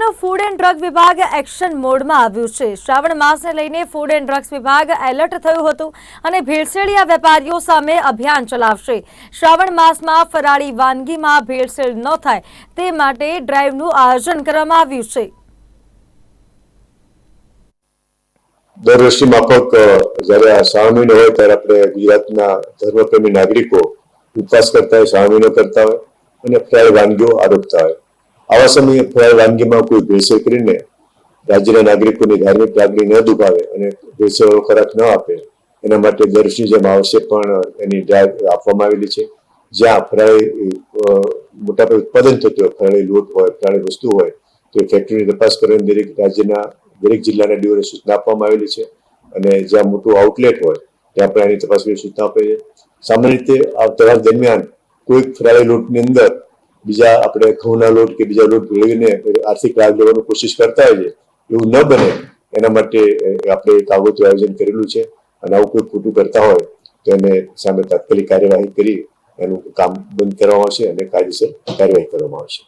Food and drug વિભાગ action મોડમાં આવ્યું છે. શ્રાવણ માસને લઈને ફૂડ એન્ડ ડ્રગ્સ વિભાગ એલર્ટ થયું હતું અને ભેળસેળિયા વેપારીઓ સામે અભિયાન ચલાવશે. શ્રાવણ માસમાં ફરાળી વાનગીમાં ભેળસેળ ન થાય તે માટે ડ્રાઈવનું આયોજન કરવામાં આવ્યું છે. દર વર્ષની માફક જ્યારે શ્રાવણ મહિનો હોય ત્યારે આપણે ગુજરાતના ધર્મપ્રેમી નાગરિકો ઉપવાસ કરતા હોય, શ્રાવણ મહિનો કરતા હોય અને ફરાળી વાનગીઓ આરોપતા હોય. આવા સમયે ફરાળ વાનગીમાં કોઈ ભેળસેળ કરીને રાજ્યના નાગરિકોની ધાર્મિક લાગણી ન દુભાવે અને ભેળસેળવાળો ખોરાક ન આપે. એના માટે દર્શની જેમ આવશે પણ એની ડ્રાઈવ આપવામાં આવેલી છે. જ્યાં ફરાળી મોટાભાગે ઉત્પાદન થતું હોય, ફરાળી લોટ હોય, ફરાળી વસ્તુ હોય, તો ફેક્ટરીની તપાસ કરીને દરેક રાજ્યના, દરેક જિલ્લાના ડીઓને સૂચના આપવામાં આવેલી છે. અને જ્યાં મોટું આઉટલેટ હોય, ત્યાં પણ એની તપાસ કરી સૂચના આપે છે. સામાન્ય રીતે આ તહેવાર દરમિયાન કોઈક ફરાળી લોટની અંદર બીજા આપણે ઘઉંના લોટ કે બીજા લોટ ભેળવીને આર્થિક લાભ લેવાની કોશિશ કરતા હોઈએ, એવું ન બને. એના માટે આપણે એક આગોતું આયોજન કરેલું છે અને આવું કોઈ ખોટું કરતા હોય તો એને સામે તાત્કાલિક કાર્યવાહી કરી, એનું કામ બંધ કરવામાં આવશે અને કાયદેસર કાર્યવાહી કરવામાં આવશે.